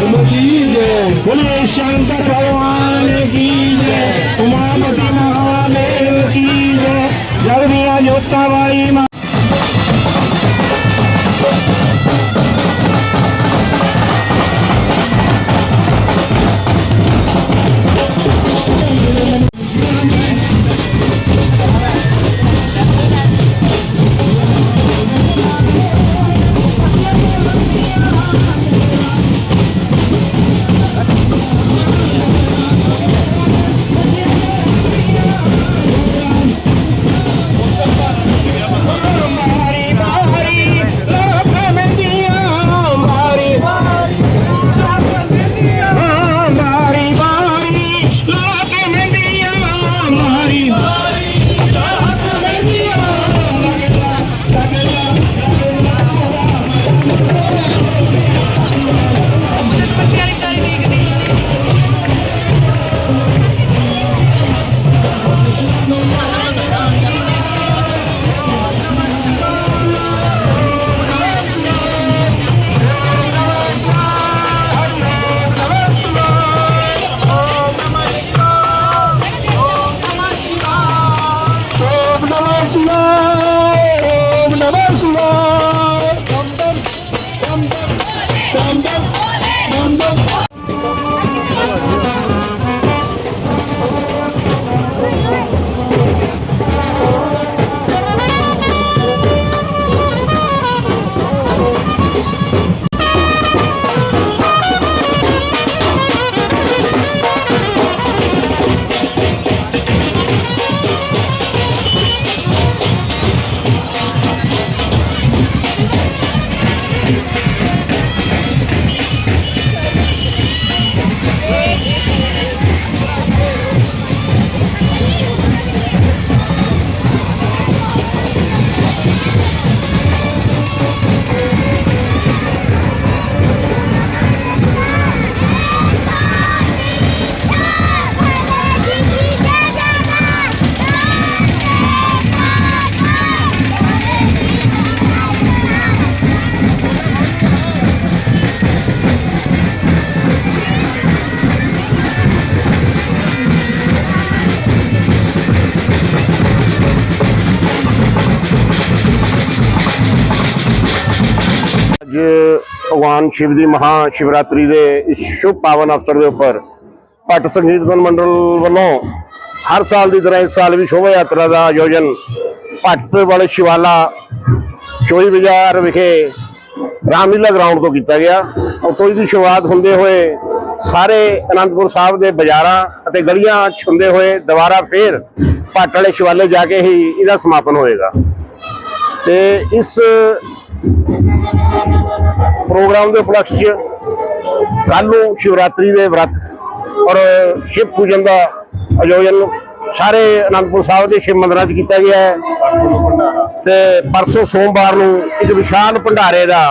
કી જય બોલે શંકર ભગવાન કી જય ઉમાપતિ મહાદેવ કી જય જરમિયા જોતાબાઈ ਭਗਵਾਨ ਸ਼ਿਵ ਦੀ ਮਹਾ ਸ਼ਿਵਰਾਤਰੀ ਦੇ ਇਸ ਸ਼ੁਭ ਪਾਵਨ ਅਵਸਰ ਦੇ ਉੱਪਰ ਭੱਟ ਸੰਗੀਤਨ ਮੰਡਲ ਵੱਲੋਂ ਹਰ ਸਾਲ ਦੀ ਤਰ੍ਹਾਂ ਇਸ ਸਾਲ ਵੀ ਸ਼ੋਭਾ ਯਾਤਰਾ ਦਾ ਆਯੋਜਨ ਭੱਟ ਵਾਲੇ ਸ਼ਿਵਾਲਾ ਚੋਈ ਬਾਜ਼ਾਰ ਵਿਖੇ ਰਾਮਲੀਲਾ ਗਰਾਊਂਡ ਤੋਂ ਕੀਤਾ ਗਿਆ। ਉੱਥੋਂ ਦੀ ਸ਼ੁਰੂਆਤ ਹੁੰਦੇ ਹੋਏ ਸਾਰੇ ਅਨੰਦਪੁਰ ਸਾਹਿਬ ਦੇ ਬਾਜ਼ਾਰਾਂ ਅਤੇ ਗਲੀਆਂ ਛੁੰਦੇ ਹੋਏ ਦੁਬਾਰਾ ਫੇਰ ਭੱਟ ਵਾਲੇ ਸ਼ਿਵਾਲੇ ਜਾ ਕੇ ਹੀ ਇਹਦਾ ਸਮਾਪਨ ਹੋਏਗਾ। ਤੇ ਇਸ ਪ੍ਰੋਗਰਾਮ ਦੇ ਉਪਲਕਸ਼ 'ਚ ਕੱਲ ਨੂੰ ਸ਼ਿਵਰਾਤਰੀ ਦੇ ਵਰਤ ਔਰ ਸ਼ਿਵ ਪੂਜਨ ਦਾ ਆਯੋਜਨ ਸਾਰੇ ਅਨੰਦਪੁਰ ਸਾਹਿਬ ਦੇ ਸ਼ਿਵ ਮੰਦਿਰਾਂ 'ਚ ਕੀਤਾ ਗਿਆ ਹੈ। ਤੇ ਪਰਸੋਂ ਸੋਮਵਾਰ ਨੂੰ ਇੱਕ ਵਿਸ਼ਾਲ ਭੰਡਾਰੇ ਦਾ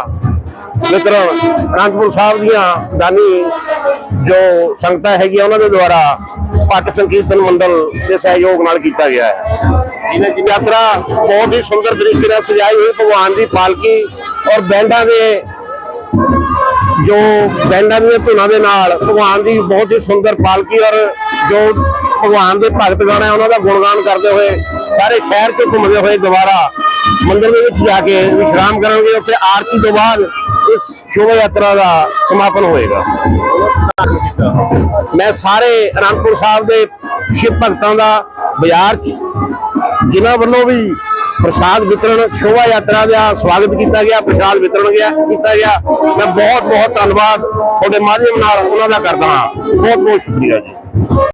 ਵਿਤਰਨ ਅਨੰਦਪੁਰ ਸਾਹਿਬ ਦੀਆਂ ਦਾਨੀ ਜੋ ਸੰਗਤਾਂ ਹੈਗੀਆਂ ਉਹਨਾਂ ਦੇ ਦੁਆਰਾ ਭੱਟ ਸੰਕੀਰਤਨ ਮੰਡਲ ਦੇ ਸਹਿਯੋਗ ਨਾਲ ਕੀਤਾ ਗਿਆ ਹੈ। ਯਾਤਰਾ ਬਹੁਤ ਹੀ ਸੁੰਦਰ ਤਰੀਕੇ ਨਾਲ ਸਜਾਈ ਹੋਈ, ਭਗਵਾਨ ਦੀ ਪਾਲਕੀ ਔਰ ਬੈਂਡਾਂ ਦੇ ਜੋ ਬੈਂਡਾਂ ਦੀਆਂ ਧੁਨਾਂ ਦੇ ਨਾਲ ਭਗਵਾਨ ਦੀ ਬਹੁਤ ਹੀ ਸੁੰਦਰ ਪਾਲਕੀ ਔਰ ਜੋ ਭਗਵਾਨ ਦੇ ਭਗਤ ਗਣ ਹੈ, ਉਹਨਾਂ ਦਾ ਗੁਣਗਾਨ ਕਰਦੇ ਹੋਏ ਸਾਰੇ ਸ਼ਹਿਰ 'ਚ ਘੁੰਮਦੇ ਹੋਏ ਦੁਬਾਰਾ ਮੰਦਿਰ ਦੇ ਵਿੱਚ ਜਾ ਕੇ ਵਿਸ਼ਰਾਮ ਕਰਨਗੇ। ਉੱਥੇ ਆਰਤੀ ਤੋਂ ਬਾਅਦ ਇਸ ਸ਼ੋਭਾ ਯਾਤਰਾ ਦਾ ਸਮਾਪਨ ਹੋਏਗਾ। ਮੈਂ ਸਾਰੇ ਅਨੰਦਪੁਰ ਸਾਹਿਬ ਦੇ ਸ਼ਿਵ ਭਗਤਾਂ ਦਾ ਬਾਜ਼ਾਰ 'ਚ ਜਿਨ੍ਹਾਂ ਵੱਲੋਂ ਵੀ ਪ੍ਰਸਾਦ ਵਿਤਰਣ, ਸ਼ੋਭਾ ਯਾਤਰਾ ਦਾ ਸਵਾਗਤ ਕੀਤਾ ਗਿਆ, ਪ੍ਰਸਾਦ ਵਿਤਰਣ ਗਿਆ, ਕੀਤਾ ਗਿਆ। ਮੈਂ ਬਹੁਤ ਬਹੁਤ ਧੰਨਵਾਦ ਤੁਹਾਡੇ ਮਾਧਿਅਮ ਨਾਲ ਉਹਨਾਂ ਦਾ ਕਰਦਾ ਹਾਂ। ਬਹੁਤ ਬਹੁਤ ਸ਼ੁਕਰੀਆ ਜੀ।